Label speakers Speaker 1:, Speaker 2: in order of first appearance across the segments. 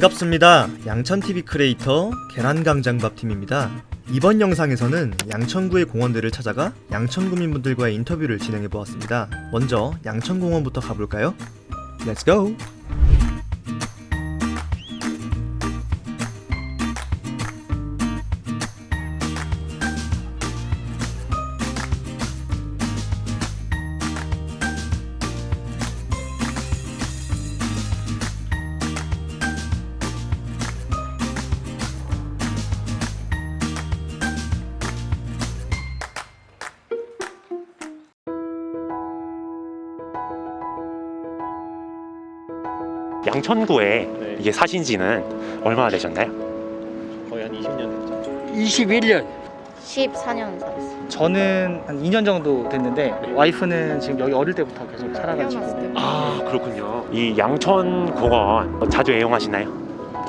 Speaker 1: 반갑습니다. 양천TV 크리에이터 계란강장밥팀입니다. 이번 영상에서는 양천구의 공원들을 찾아가 양천구민분들과의 인터뷰를 진행해 보았습니다. 먼저 양천공원부터 가볼까요? Let's go!
Speaker 2: 양천구에
Speaker 3: 네.
Speaker 2: 이게 사신 지는 얼마나 되셨나요?
Speaker 3: 거의 한 20년 됐죠.
Speaker 4: 21년
Speaker 5: 14년 살았어요.
Speaker 6: 저는 한 2년 정도 됐는데 와이프는 지금 여기 어릴 때부터 계속 살아가지고
Speaker 2: 아 그렇군요. 이 양천공원 자주 애용하시나요?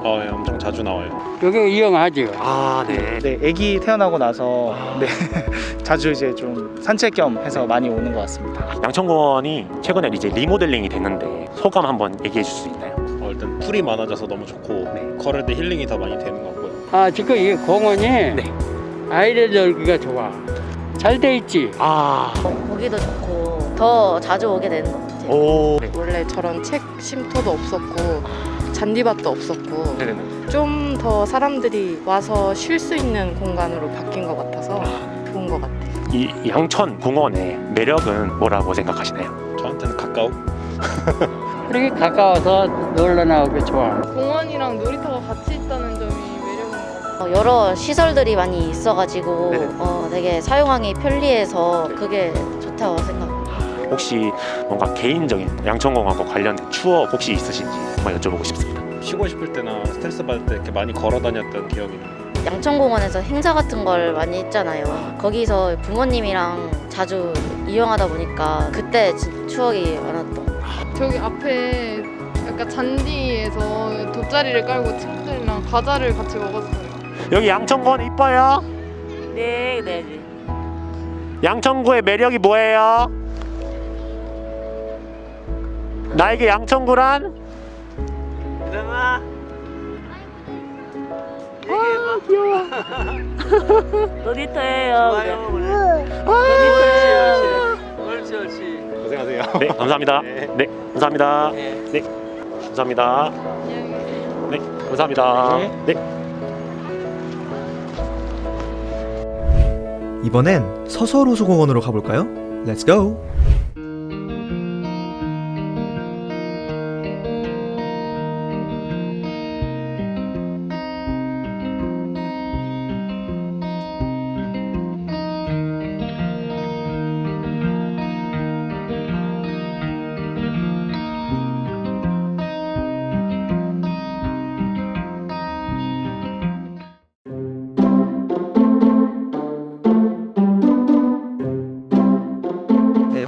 Speaker 3: 어, 예, 엄청 자주 나와요.
Speaker 4: 여기 이용하죠.
Speaker 2: 아 네.
Speaker 6: 네, 아기 태어나고 나서 네, 자주 이제 좀 산책 겸 해서 많이 오는 것 같습니다.
Speaker 2: 양천공원이 최근에 이제 리모델링이 됐는데 소감 한번 얘기해 줄 수 있나요?
Speaker 3: 어, 일단 풀이 많아져서 너무 좋고
Speaker 2: 네.
Speaker 3: 걸을 때 힐링이 더 많이 되는 것 같고요.
Speaker 4: 아 지금 이 공원이
Speaker 2: 네.
Speaker 4: 아이들 놀기가 좋아. 잘 돼 있지.
Speaker 2: 아,
Speaker 5: 보기도 좋고 더 자주 오게 되는 것 같아요.
Speaker 2: 오, 네.
Speaker 7: 원래 저런 책 쉼터도 없었고 잔디밭도 없었고
Speaker 2: 네네네.
Speaker 7: 좀 더 사람들이 와서 쉴 수 있는 공간으로 바뀐 것 같아서 좋은 것 같아요.
Speaker 2: 이 양천 공원의 매력은 뭐라고 생각하시나요?
Speaker 3: 저한테는 가까워.
Speaker 4: 그렇게 가까워서 놀러 나오기 좋아.
Speaker 7: 공원이랑 놀이터가 같이 있다는 점이 매력인 것 같아요.
Speaker 5: 어, 여러 시설들이 많이 있어가지고
Speaker 2: 네네.
Speaker 5: 어, 되게 사용하기 편리해서 그게 좋다고 생각합니다.
Speaker 2: 혹시 뭔가 개인적인 양천공원과 관련된 추억 혹시 있으신지 한번 여쭤보고 싶습니다.
Speaker 3: 쉬고 싶을 때나 스트레스 받을 때 이렇게 많이 걸어 다녔던 기억이 나요.
Speaker 5: 양천공원에서 행사 같은 걸 많이 했잖아요. 거기서 부모님이랑 자주 이용하다 보니까 그때 진- 추억이 많았던 것 같아요.
Speaker 7: 저기 앞에 약간 잔디에서 돗자리를 깔고 친구들이랑 과자를 같이 먹었어요.
Speaker 2: 여기 양천공원 이뻐요?
Speaker 5: 네, 네.
Speaker 2: 양천구의 매력이 뭐예요? 나에게 양천구란?
Speaker 3: 고생하세요.
Speaker 2: 네, 감사합니다.
Speaker 3: 네.
Speaker 2: 네, 감사합니다. 네, 감사합니다. 네, 감사합니다. 네.
Speaker 1: 이번엔 서서로수공원으로 가볼까요? Let's go!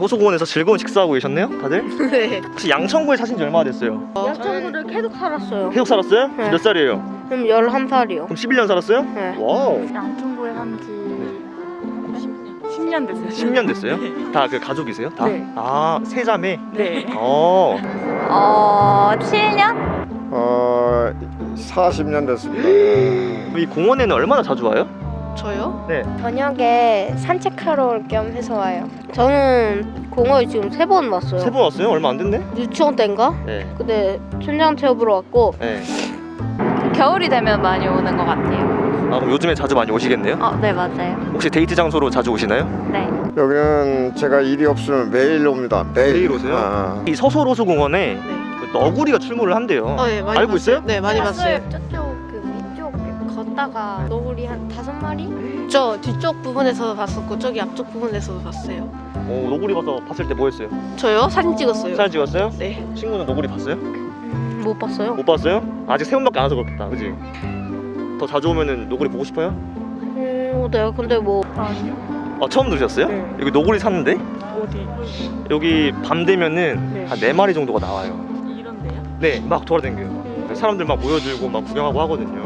Speaker 1: 호수공원에서 즐거운 식사하고 계셨네요, 다들?
Speaker 5: 네.
Speaker 1: 혹시 양천구에 사신 지 얼마나 됐어요?
Speaker 5: 양천구를 계속 살았어요.
Speaker 1: 계속 살았어요?
Speaker 5: 네.
Speaker 1: 몇 살이에요?
Speaker 5: 그럼 11살이요.
Speaker 1: 그럼 11년 살았어요?
Speaker 5: 네.
Speaker 1: 와우,
Speaker 8: 양천구에 산지 10년 됐어요.
Speaker 1: 10년 됐어요? 다 그 가족이세요? 다?
Speaker 8: 네.
Speaker 1: 아, 세 자매?
Speaker 8: 네.
Speaker 1: 어,
Speaker 8: 어, 7년?
Speaker 9: 어, 40년 됐습니다. 예.
Speaker 1: 이 공원에는 얼마나 자주 와요?
Speaker 7: 저요?
Speaker 10: 저녁에 산책하러 올 겸 해서 와요. 저는 공원에 지금 세 번 왔어요.
Speaker 1: 세 번 왔어요? 얼마 안 됐네?
Speaker 10: 유치원 때인가?
Speaker 1: 네.
Speaker 10: 근데 춘장 체험으로 왔고
Speaker 1: 네.
Speaker 8: 겨울이 되면 많이 오는 것 같아요.
Speaker 1: 아, 그럼 요즘에 자주 많이 오시겠네요?
Speaker 8: 어, 네, 맞아요.
Speaker 1: 혹시 데이트 장소로 자주 오시나요?
Speaker 8: 네.
Speaker 9: 여기는 제가 일이 없으면 매일 옵니다. 매일.
Speaker 1: 매일 오세요?
Speaker 9: 아,
Speaker 1: 이 서소로수공원에 그 너구리가 출몰을 한대요.
Speaker 7: 어, 네, 많이
Speaker 1: 알고
Speaker 7: 봤어요.
Speaker 1: 있어요?
Speaker 7: 네, 많이 봤어요.
Speaker 10: 저쪽 그 위쪽 걷다가 너구리 한 다섯 마리?
Speaker 7: 저 뒤쪽 부분에서도 봤었고 저기 앞쪽 부분에서도 봤어요.
Speaker 1: 어, 너구리 봐서 봤을 때 뭐 했어요?
Speaker 7: 저요? 사진 찍었어요.
Speaker 1: 사진 찍었어요?
Speaker 7: 네.
Speaker 1: 친구는 너구리 봤어요?
Speaker 10: 못 봤어요.
Speaker 1: 못 봤어요? 아직 세 번밖에 안 와서 그렇겠다, 그지? 더 자주 오면은 너구리 보고 싶어요?
Speaker 10: 음, 네. 근데 뭐
Speaker 1: 아, 처음 들으셨어요?
Speaker 10: 네.
Speaker 1: 여기 너구리 사는데?
Speaker 8: 어디?
Speaker 1: 여기 밤 되면은
Speaker 8: 네.
Speaker 1: 한 네 마리 정도가 나와요.
Speaker 8: 이런데요?
Speaker 1: 네, 막 돌아다녀요. 사람들 막 모여들고 막 구경하고 하거든요.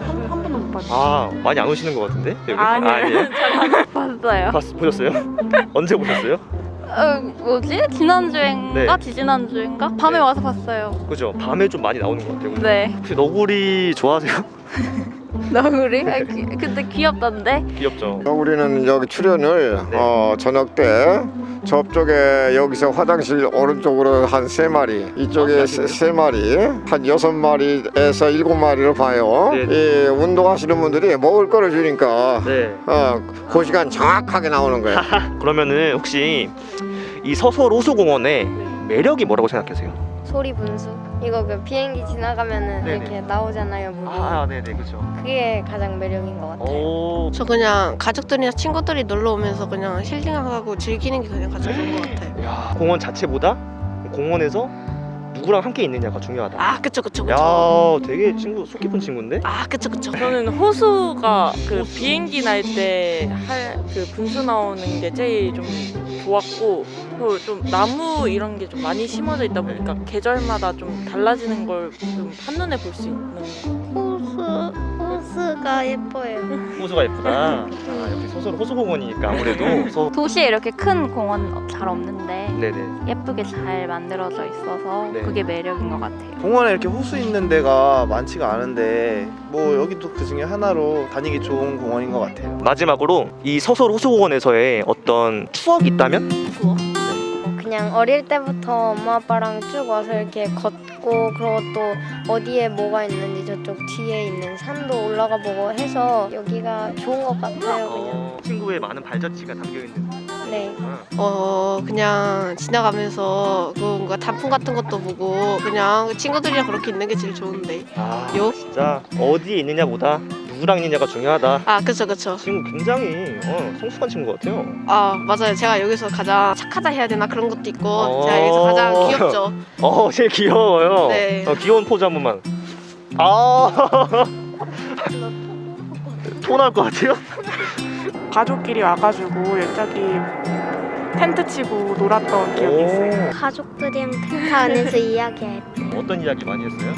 Speaker 8: 한, 한 번도 못 봤어요.
Speaker 1: 아, 많이 안 오시는 것 같은데? 여기?
Speaker 8: 아니에요.
Speaker 1: 아니에요?
Speaker 8: 봤어요.
Speaker 1: 봤, 보셨어요? 언제 보셨어요?
Speaker 8: 어, 뭐지? 지난주엔가
Speaker 1: 네.
Speaker 8: 지지난주엔가 밤에
Speaker 1: 네.
Speaker 8: 와서 봤어요.
Speaker 1: 그죠? 밤에 좀 많이 나오는 것 같아요. 그죠?
Speaker 8: 네.
Speaker 1: 혹시 너구리 좋아하세요?
Speaker 8: 너구리? 아, 귀- 근데 귀엽던데.
Speaker 1: 귀엽죠.
Speaker 9: 우리는 여기 출연을
Speaker 1: 네.
Speaker 9: 어, 저녁 때 저쪽에 여기서 화장실 오른쪽으로 한 세 마리
Speaker 1: 아,
Speaker 9: 이쪽에 세, 세 마리 한 여섯 마리에서 일곱 마리를 봐요
Speaker 1: 네.
Speaker 9: 이 운동하시는 분들이 먹을 거를 주니까
Speaker 1: 네.
Speaker 9: 어, 그 시간 정확하게 나오는 거예요
Speaker 1: 그러면은 혹시 이 서솔 호수공원의 매력이 뭐라고 생각하세요?
Speaker 10: 소리 분수. 이거 그 비행기 지나가면은
Speaker 1: 네네.
Speaker 10: 이렇게 나오잖아요, 물이.
Speaker 1: 아, 네네, 그죠.
Speaker 10: 그게 가장 매력인 것 같아요.
Speaker 1: 오,
Speaker 11: 저 그냥 가족들이나 친구들이 놀러 오면서 그냥 힐링하고 즐기는 게 그냥 가장 좋은 것 같아요.
Speaker 1: 야, 공원 자체보다 공원에서 누구랑 함께 있느냐가 중요하다.
Speaker 11: 아 그쵸 그쵸 그쵸.
Speaker 1: 야, 되게 친구 속 깊은 친구인데?
Speaker 11: 아 그쵸 그쵸.
Speaker 12: 저는 호수가 그 비행기 날 때 할 그 분수 나오는 게 제일 좀 좋았고 그리고 좀 나무 이런 게 좀 많이 심어져 있다 보니까 계절마다 좀 달라지는 걸 좀 한눈에 볼 수 있는
Speaker 10: 호수, 호수가 예뻐요.
Speaker 1: 호수가 예쁘다. 아, 여기 서솔 호수공원이니까 아무래도 서...
Speaker 8: 도시에 이렇게 큰 공원 잘 없는데
Speaker 1: 네네.
Speaker 8: 예쁘게 잘 만들어져 있어서
Speaker 1: 네.
Speaker 8: 그게 매력인 것 같아요.
Speaker 6: 공원에 이렇게 호수 있는 데가 많지가 않은데 뭐 여기도 그 중에 하나로 다니기 좋은 공원인 것 같아요.
Speaker 1: 마지막으로 이 서솔 호수공원에서의 어떤 추억이 있다면?
Speaker 10: 그냥 어릴 때부터 엄마 아빠랑 쭉 와서 이렇게 걷고 그리고 또 어디에 뭐가 있는지 저쪽 뒤에 있는 산도 올라가 보고 해서 여기가 좋은 것 같아요 그냥
Speaker 1: 어, 친구의 많은 발자취가 담겨 있는.
Speaker 10: 네
Speaker 11: 어 그냥 지나가면서 그 뭔가 단풍 같은 것도 보고 그냥 친구들이랑 그렇게 있는 게 제일 좋은데.
Speaker 1: 아,
Speaker 11: 요?
Speaker 1: 진짜 어디에 있느냐보다 누구랑 있느냐가 중요하다.
Speaker 11: 아 그쵸 그쵸.
Speaker 1: 친구 굉장히 어, 성숙한 친구 같아요.
Speaker 11: 아 맞아요. 제가 여기서 가장 착하다 해야 되나 그런 것도 있고
Speaker 1: 어.
Speaker 11: 제가 여기서 가장 귀엽죠.
Speaker 1: 어, 제일 귀여워요.
Speaker 11: 네.
Speaker 1: 어, 귀여운 포즈 한 번만. 아. 토 나올 것 같아요?
Speaker 12: 가족끼리 와가지고 여기 텐트 치고 놀았던
Speaker 1: 오,
Speaker 10: 가족들이랑 텐트 안에서 이야기할 때
Speaker 1: 어떤 이야기 많이 했어요?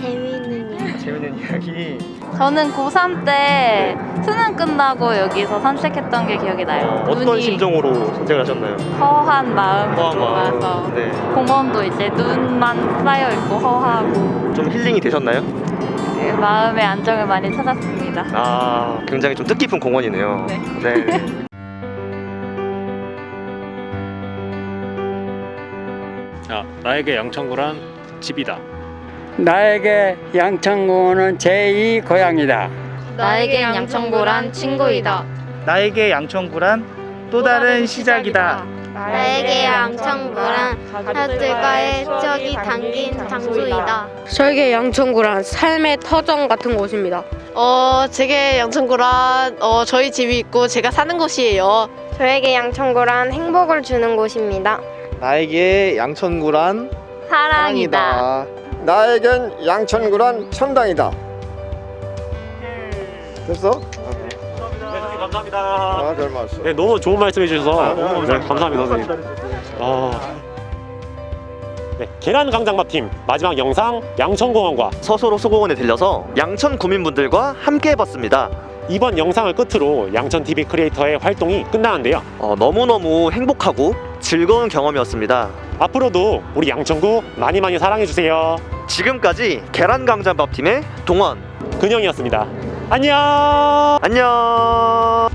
Speaker 10: 재미있는 이야기
Speaker 1: 재밌는 이야기.
Speaker 8: 저는 고3 때 수능 끝나고 여기서 산책했던 게 기억이 나요.
Speaker 1: 어, 어떤
Speaker 8: 눈이
Speaker 1: 심정으로 선택을 하셨나요?
Speaker 8: 허한 마음이
Speaker 1: 허한 마음.
Speaker 8: 좋아서
Speaker 1: 네.
Speaker 8: 공원도 이제 눈만 쌓여 있고 허하고
Speaker 1: 좀 힐링이 되셨나요?
Speaker 8: 그 마음의 안정을 많이 찾았습니다.
Speaker 1: 아, 굉장히 좀 뜻깊은 공원이네요.
Speaker 8: 네.
Speaker 1: 네.
Speaker 3: 아, 나에게 양천구란 집이다.
Speaker 4: 나에게 양천공원은 제2 고향이다.
Speaker 5: 나에겐 양천구란 친구이다.
Speaker 6: 나에게 양천구란 또 다른 시작이다.
Speaker 10: 나에게 양천구란 가족들과의 추억이 담긴 장소이다
Speaker 11: 저에게 양천구란 삶의 터전 같은 곳입니다. 어 제게 양천구란 어 저희 집이 있고 제가 사는 곳이에요.
Speaker 10: 저에게 양천구란 행복을 주는 곳입니다
Speaker 6: 나에게 양천구란
Speaker 8: 사랑이다.
Speaker 9: 나에겐 양천구란 천당이다 됐어?
Speaker 2: 네, 감사합니다.
Speaker 9: 아, 별 말씀
Speaker 2: 네, 너무 좋은 말씀 해주셔서
Speaker 1: 아,
Speaker 2: 네, 감사합니다, 선생님. 아. 네, 계란 강장밥 팀 마지막 영상 양천공원과
Speaker 1: 서솔 호수공원에 들려서 양천 구민분들과 함께 해봤습니다.
Speaker 2: 이번 영상을 끝으로 양천 TV 크리에이터의 활동이 끝나는데요.
Speaker 1: 어, 너무너무 행복하고 즐거운 경험이었습니다.
Speaker 2: 앞으로도 우리 양천구 많이 많이 사랑해 주세요.
Speaker 1: 지금까지 계란 강장밥팀의 동원
Speaker 2: 근영이었습니다. 안녕.
Speaker 1: 안녕